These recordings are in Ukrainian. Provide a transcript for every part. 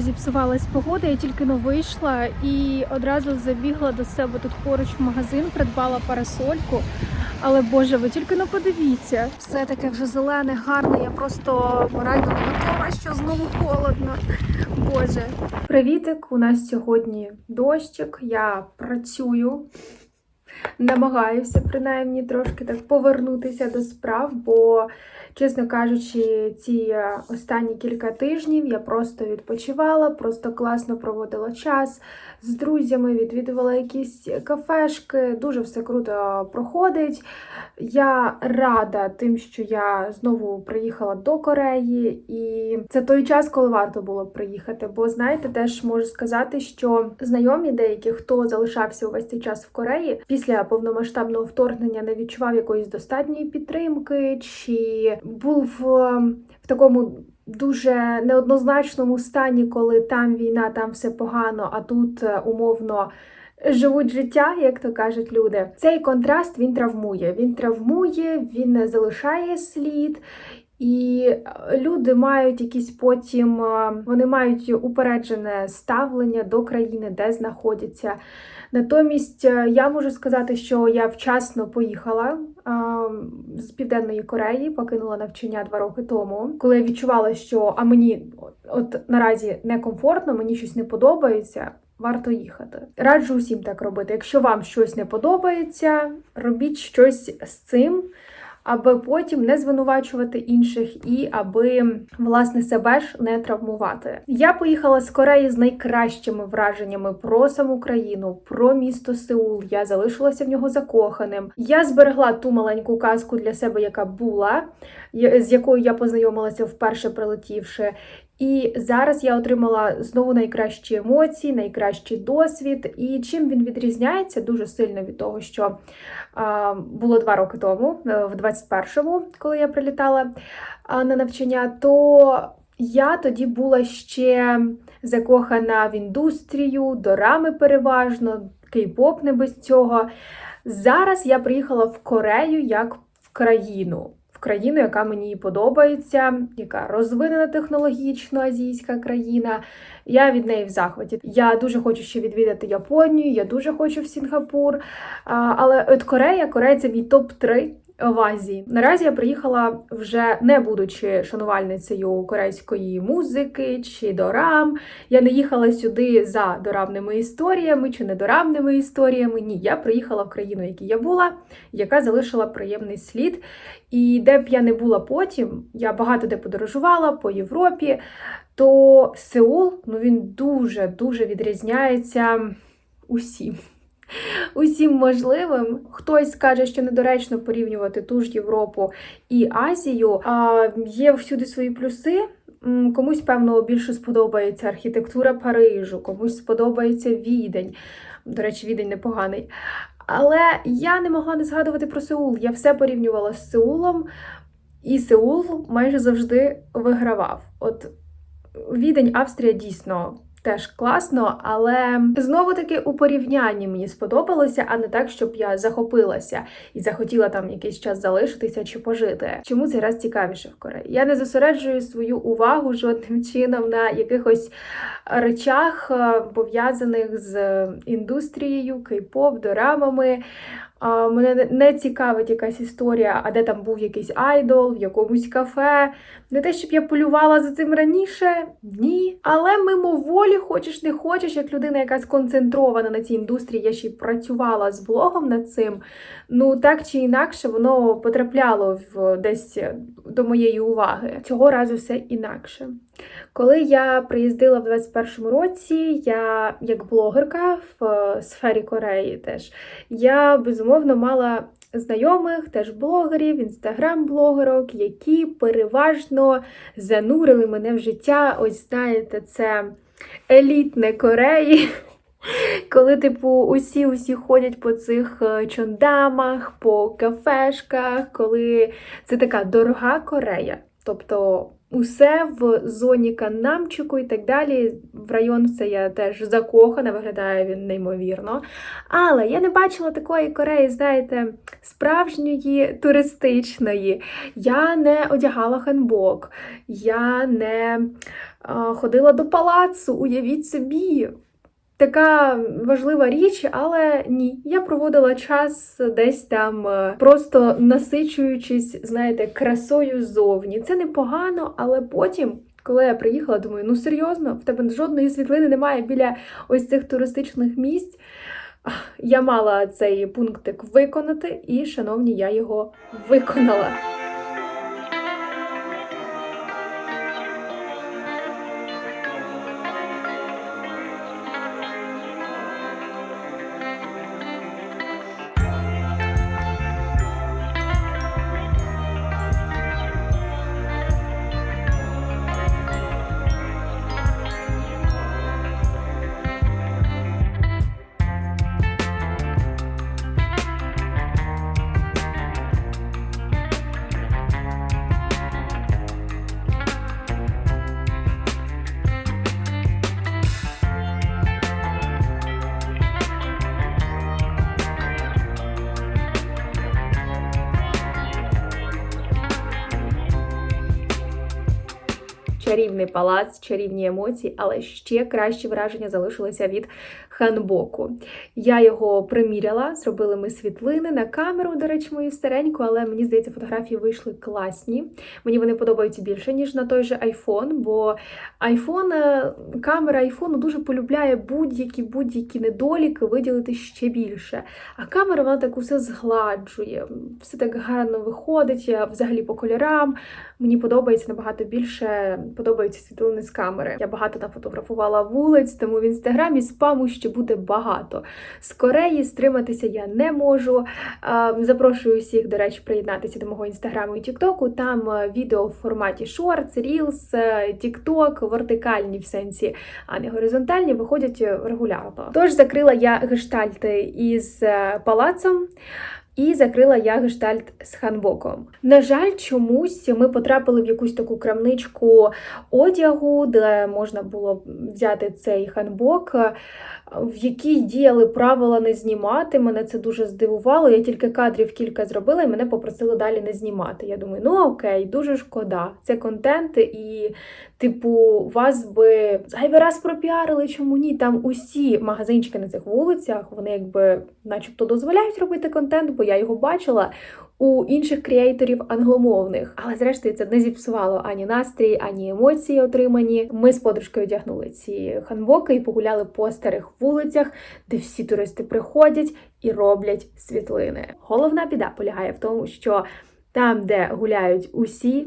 Зіпсувалась погода, я тільки но вийшла і одразу забігла до себе тут поруч в магазин, придбала парасольку. Але Боже, ви тільки но подивіться. Все таке вже зелене, гарне. Я просто морально готова, що знову холодно. Боже. Привітик! У нас сьогодні дощик. Я працюю. Намагаюся принаймні трошки так повернутися до справ, бо, чесно кажучи, ці е, останні кілька тижнів я просто відпочивала, просто класно проводила час з друзями, відвідувала якісь кафешки, дуже все круто проходить. Я рада тим, що я знову приїхала до Кореї, і це той час, коли варто було приїхати. Бо знаєте, теж можу сказати, що знайомі деякі, хто залишався увесь цей час в Кореї, після повномасштабного вторгнення не відчував якоїсь достатньої підтримки, чи був в такому. Дуже неоднозначному стані, коли там війна, там все погано, а тут е, умовно живуть життя, як то кажуть люди. Цей контраст він травмує. Він травмує, він залишає слід. І е, люди мають якісь потім, е, вони мають упереджене ставлення до країни, де знаходяться. Натомість е, я можу сказати, що я вчасно поїхала з Південної Кореї, покинула навчання два роки тому, коли я відчувала, що а мені от наразі некомфортно, мені щось не подобається. Варто їхати. Раджу усім так робити. Якщо вам щось не подобається, робіть щось з цим, аби потім не звинувачувати інших і аби власне себе ж не травмувати. Я поїхала з Кореї з найкращими враженнями про саму країну, про місто Сеул. Я залишилася в нього закоханим. Я зберегла ту маленьку казку для себе, яка була, з якою я познайомилася вперше прилетівши. І зараз я отримала знову найкращі емоції, найкращий досвід. І чим він відрізняється дуже сильно від того, що було два роки тому, е, в 21-му, коли я прилітала на навчання, то я тоді була ще закохана в індустрію, дорами переважно, кей-поп не без цього. Зараз я приїхала в Корею як в країну. В країну, яка мені подобається, яка розвинена технологічно азійська країна. Я від неї в захваті. Я дуже хочу ще відвідати Японію, я дуже хочу в Сінгапур. Але от Корея, Корея це мій топ-3 в. Наразі я приїхала вже не будучи шанувальницею корейської музики чи дорам. Я не їхала сюди за дорамними історіями чи недорамними історіями. Ні, я приїхала в країну, в якій я була, яка залишила приємний слід. І де б я не була потім, я багато де подорожувала по Європі, то Сеул ну він дуже дуже відрізняється усім. Усім можливим. Хтось скаже, що недоречно порівнювати ту ж Європу і Азію. А є всюди свої плюси. Комусь, певно, більше сподобається архітектура Парижу, комусь сподобається Відень. До речі, Відень непоганий. Але я не могла не згадувати про Сеул. Я все порівнювала з Сеулом, і Сеул майже завжди вигравав. От Відень, Австрія дійсно теж класно, але знову таки у порівнянні мені сподобалося, а не так, щоб я захопилася і захотіла там якийсь час залишитися чи пожити. Чому цей раз цікавіше в Кореї? Я не зосереджую свою увагу жодним чином на якихось речах, е, пов'язаних з індустрією, кей-поп, дорамами. Мене не- цікавить якась історія, а де там був якийсь айдол, в якомусь кафе. Не те, щоб я полювала за цим раніше, ні. Але мимоволі, хочеш не хочеш, як людина, яка сконцентрована на цій індустрії, я ще й працювала з блогом над цим. Ну так чи інакше, воно потрапляло в десь до моєї уваги. Цього разу все інакше. Коли я приїздила в 21-му році, я як блогерка в е, сфері Кореї теж я безумовно мала знайомих, теж блогерів, інстаграм-блогерок, які переважно занурили мене в життя. Ось знаєте, це елітне Кореї. Коли, типу, усі усі ходять по цих е, чондамах, по кафешках, коли це така дорога Корея. Тобто Усе в зоні Каннамчику і так далі. В район це я теж закохана, виглядає він неймовірно. Але я не бачила такої Кореї, знаєте, справжньої туристичної. Я не одягала ханбок, я не а, ходила до палацу, уявіть собі. Така важлива річ, але ні, я проводила час десь там, е, просто насичуючись, знаєте, красою ззовні. Це непогано, але потім, коли я приїхала, думаю, ну серйозно, в тебе жодної світлини немає біля ось цих туристичних місць. Я мала цей пунктик виконати, і, шановні, я його виконала. Чарівний палац, чарівні емоції, але ще кращі враження залишилися від ханбоку. Я його приміряла, зробили ми світлини на камеру, до речі, мою стареньку, але мені здається, фотографії вийшли класні. Мені вони подобаються більше, ніж на той же iPhone, бо iPhone, е, камера iPhone дуже полюбляє будь-які будь-які недоліки виділити ще більше. А камера вона так усе згладжує, все так гарно виходить, я взагалі по кольорам. Мені подобається набагато більше, подобаються світлини з камери. Я багато нафотографувала вулиць, тому в інстаграмі спаму ще буде багато. З Кореї стриматися я не можу. Запрошую всіх, до речі, приєднатися до мого інстаграму і Тіктоку. Там е, відео в форматі Shorts, Reels, е, TikTok, вертикальні в сенсі, а не горизонтальні, виходять е, регулярно. Тож закрила я гештальти із е, палацом. І закрила я гештальт з ханбоком. На жаль, чомусь ми потрапили в якусь таку крамничку одягу, де можна було взяти цей ханбок, е, в якій діяли правила не знімати. Мене це дуже здивувало. Я тільки кадрів кілька зробила, і мене попросили далі не знімати. Я думаю, ну окей, дуже шкода. Це контент, і, типу, вас би зайвий раз пропіарили, чому ні? Там усі магазинчики на цих вулицях, вони якби начебто дозволяють робити контент, бо я його бачила. У інших креаторів англомовних, але зрештою це не зіпсувало ані настрій, ані емоції отримані. Ми з подружкою одягнули ці ханбоки і погуляли по старих вулицях, де всі туристи приходять і роблять світлини. Головна біда полягає в тому, що там, де гуляють усі,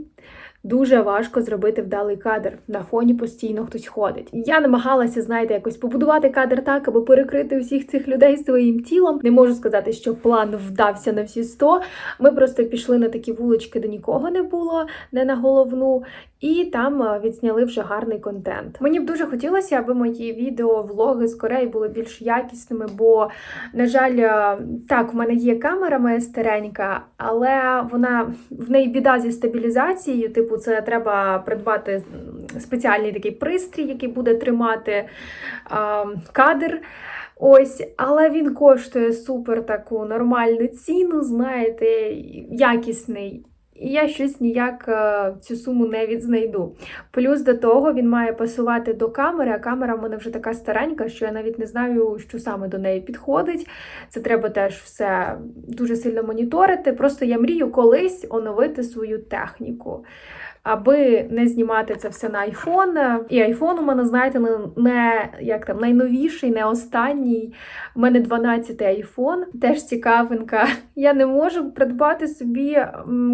Дуже важко зробити вдалий кадр. На фоні постійно хтось ходить. Я намагалася, знаєте, якось побудувати кадр так, аби перекрити усіх цих людей своїм тілом. Не можу сказати, що план вдався на всі 100. Ми просто пішли на такі вулички, де нікого не було, не на головну, і там е, відзняли вже гарний контент. Мені б дуже хотілося, аби мої відео, влоги з Кореї були більш якісними, бо, на жаль, е, так, в мене є камера моя старенька, але вона в неї біда зі стабілізацією. Типу, це треба придбати спеціальний такий пристрій, який буде тримати а, кадр. Ось, але він коштує супер таку нормальну ціну, знаєте, якісний. І я щось ніяк е, цю суму не відзнайду. Плюс до того він має пасувати до камери, а камера в мене вже така старенька, що я навіть не знаю, що саме до неї підходить. Це треба теж все дуже сильно моніторити. Просто я мрію колись оновити свою техніку. Аби не знімати це все на iPhone. І iPhone у мене, знаєте, не- як там найновіший, не останній. У мене 12 iPhone, теж цікавинка. Я не можу придбати собі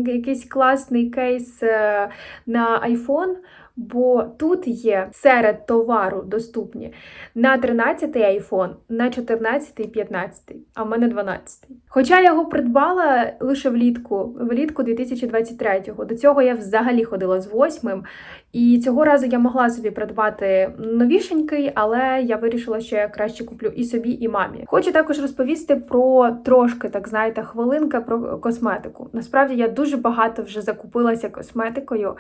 якийсь класний кейс е, на iPhone. Бо тут є серед товару доступні на 13 iPhone, на 14 і 15, а в мене 12. Хоча я його придбала лише влітку, влітку 2023-го. До цього я взагалі ходила з восьмим. І цього разу я могла собі придбати новішенький, але я вирішила, що я краще куплю і собі, і мамі. Хочу також розповісти про трошки, так знаєте, хвилинка про косметику. Насправді я дуже багато вже закупилася косметикою.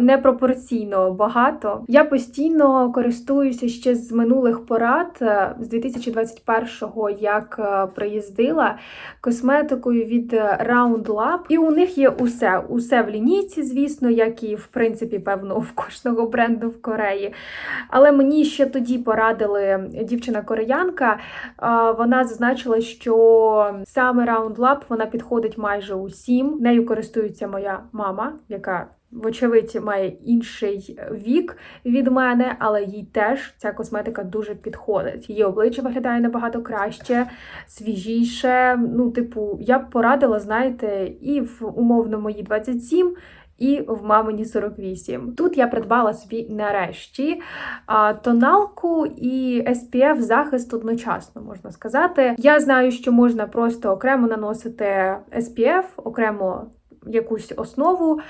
Непропорційно багато. Я постійно користуюся ще з минулих порад е, з 2021-го, як е, приїздила косметикою від е, Round Lab. І у них є усе, усе в лінійці, звісно, як і в принципі, певно, в кожного бренду в Кореї. Але мені ще тоді порадили дівчина-кореянка. Вона зазначила, що саме Round Lab вона підходить майже усім. Нею користується моя мама, яка. Вочевидь, має інший вік від мене, але їй теж ця косметика дуже підходить. Її обличчя виглядає набагато краще, свіжіше. Ну, типу, я б порадила, знаєте, і в умовно мої 27, і в мамині 48. Тут я придбала собі нарешті тоналку і SPF захист одночасно, можна сказати. Я знаю, що можна просто окремо наносити SPF, окремо якусь основу.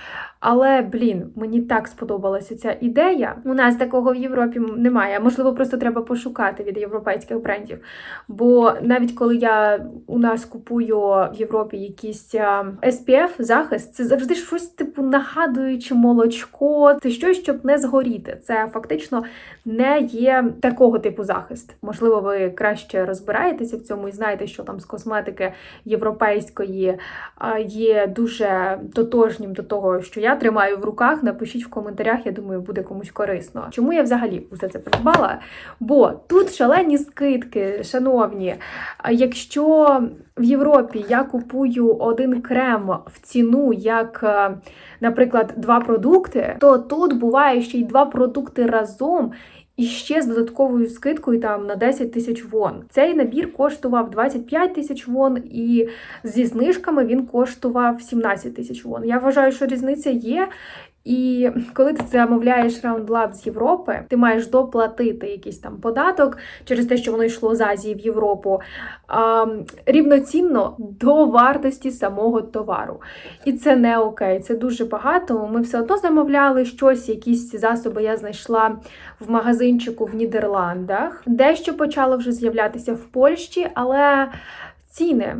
Але блін, мені так сподобалася ця ідея. У нас такого в Європі немає. Можливо, просто треба пошукати від європейських брендів. Бо навіть коли я у нас купую в Європі якийсь а, SPF захист, це завжди щось типу нагадуючи молочко. Це щось, щоб не згоріти. Це фактично не є такого типу захист. Можливо, ви краще розбираєтеся в цьому і знаєте, що там з косметики європейської є дуже тотожнім до того, що я тримаю в руках. Напишіть в коментарях, я думаю, буде комусь корисно. Чому я взагалі усе це придбала? Бо тут шалені скидки, шановні. Якщо в Європі я купую один крем в ціну, як, е, наприклад, два продукти, то тут буває ще й два продукти разом. І ще з додатковою скидкою там на 10 тисяч вон. Цей набір коштував 25 тисяч вон, і зі знижками він коштував 17 тисяч вон. Я вважаю, що різниця є. І коли ти замовляєш Lab з Європи, ти маєш доплатити якийсь там податок через те, що воно йшло з Азії в Європу, а, рівноцінно до вартості самого товару. І це не окей, це дуже багато. Ми все одно замовляли щось, якісь засоби я знайшла в магазинчику в Нідерландах. Дещо почало вже з'являтися в Польщі, але ціни.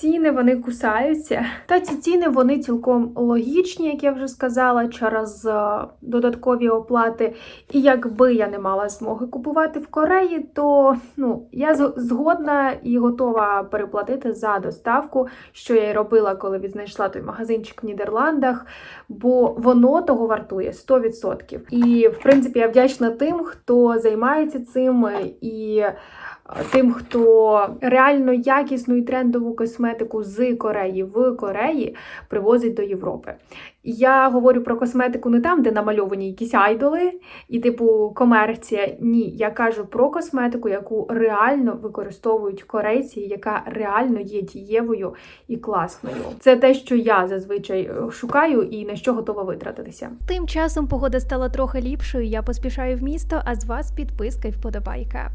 Ціни вони кусаються. Та ці ціни вони цілком логічні, як я вже сказала, через е, додаткові оплати. І якби я не мала змоги купувати в Кореї, то ну я згодна і готова переплатити за доставку, що я й робила, коли відзнайшла той магазинчик в Нідерландах, бо воно того вартує 100%. І в принципі я вдячна тим, хто займається цим і тим, хто реально якісну і трендову косметику з Кореї в Кореї привозить до Європи. Я говорю про косметику не там, де намальовані якісь айдоли і типу комерція. Ні, я кажу про косметику, яку реально використовують корейці, яка реально є дієвою і класною. Це те, що я зазвичай е, шукаю і на що готова витратитися. Тим часом погода стала трохи ліпшою. Я поспішаю в місто, а з вас підписка і вподобайка.